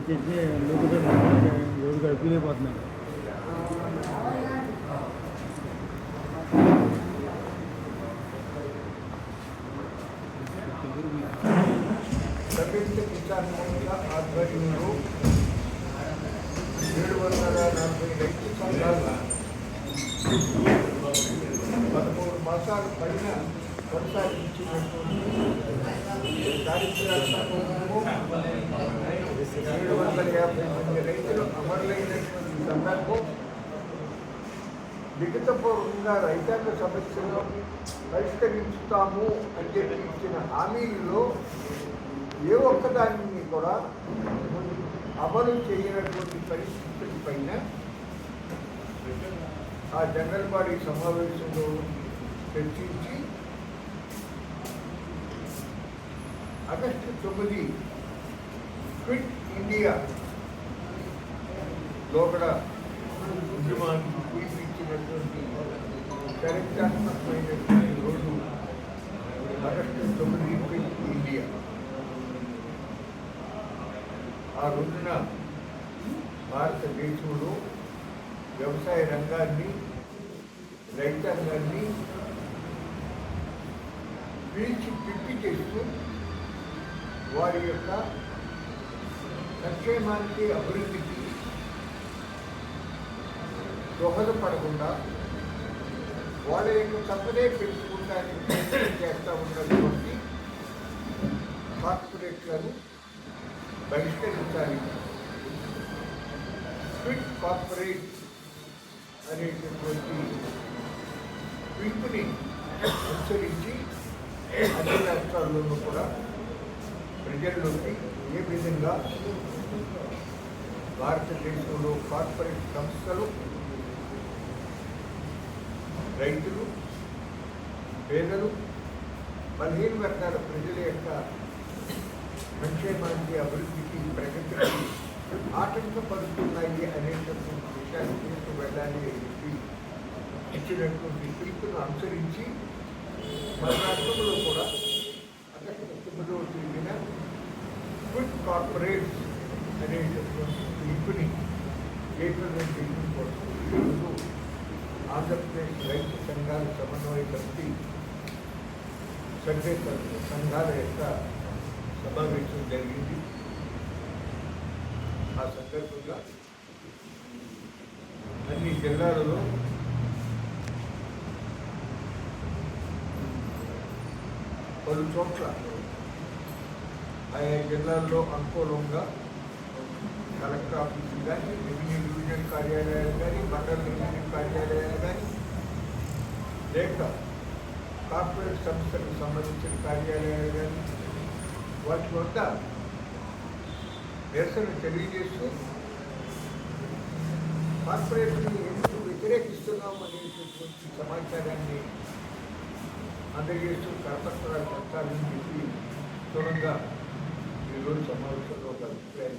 ఇచ్చేసి లోపల రోడ్డు గడిపిలేకపోతున్నాను సంయుక్త కిసాన్ మోర్చ ఆధ్వర్యంలో ఏడు వందల నలభై రైతు సంఘాలు పదమూడు మాసాల పైన కొనసాగించినటువంటి కార్యక్రమము ఏడు వందల యాభై మంది రైతులు అమరులైనటువంటి సందర్భం లిఖితపూర్వకంగా రైతాంగ సమస్యను పరిష్కరించుతాము అని చెప్పి ఇచ్చిన హామీల్లో ఏ ఒక్కదాన్ని కూడా అమలు చేయనటువంటి పరిస్థితుల పైన ఆ జనరల్ బాడీ సమావేశంలో చర్చించి ఆగస్టు తొమ్మిది ఇండియా లోపల ఉద్యమానికి పిలిపించినటువంటి చరిత్రాత్మకమైనటువంటి రోజు ఆగస్టు తొమ్మిది ఇండియా. ఆ రోజున భారతదేశంలో వ్యవసాయ రంగాన్ని రైతాంగాన్ని పీల్చి పిప్పి చేస్తూ వారి యొక్క సంక్షేమానికి అభివృద్ధికి దోహదపడకుండా వాళ్ళ యొక్క తప్పనే పెంచుకోవడానికి ప్రయత్నం చేస్తూ ఉన్నటువంటి కార్పొరేట్లను బహిష్కరించాలి. స్విట్ కార్పొరేట్ అనేటటువంటి పిలుపుని అనుసరించి అన్ని రాష్ట్రాల్లోనూ కూడా ప్రజల్లోకి ఏ విధంగా భారతదేశంలో కార్పొరేట్ సంస్థలు రైతులు పేదలు బలహీన వర్గాల ప్రజల యొక్క సంక్షేమానికి అభివృద్ధికి ప్రగతికి ఆటంకపడుతున్నాయి అనేటటువంటి విషయాన్ని తీసుకు వెళ్ళాలి అని చెప్పి ఇచ్చినటువంటి పిలుపును అనుసరించి మన రాష్ట్రంలో కూడా గుడ్ కార్పొరేట్స్ అనేటటువంటి పిలుపుని ఏప్రిల్ కోసం ఈరోజు ఆంధ్రప్రదేశ్ రైతు సంఘాల సమన్వయ కమిటీ సర్వే సంఘాల యొక్క సమావేశం జరిగింది ఆ సందర్భంగా అన్ని జిల్లాలలో పలు చోట్ల ఆయా జిల్లాల్లో అనుకూలంగా కలెక్టర్ ఆఫీస్ కానీ రెవెన్యూ డివిజన్ కార్యాలయాలు కానీ మండల రెవెన్యూ కార్యాలయాలు కానీ లేక కార్పొరేట్ సంస్థలకు సంబంధించిన కార్యాలయాలు కానీ వాటి వద్ద నిరసన తెలియజేస్తూ కార్పొరేట్ని ఎందుకు వ్యతిరేకిస్తున్నాం అనేటటువంటి సమాచారాన్ని అందజేస్తూ కరపత్రాలు పెట్టాలని చెప్పి దూరంగా ఈరోజు సమావేశంలో ఒక అభిప్రాయం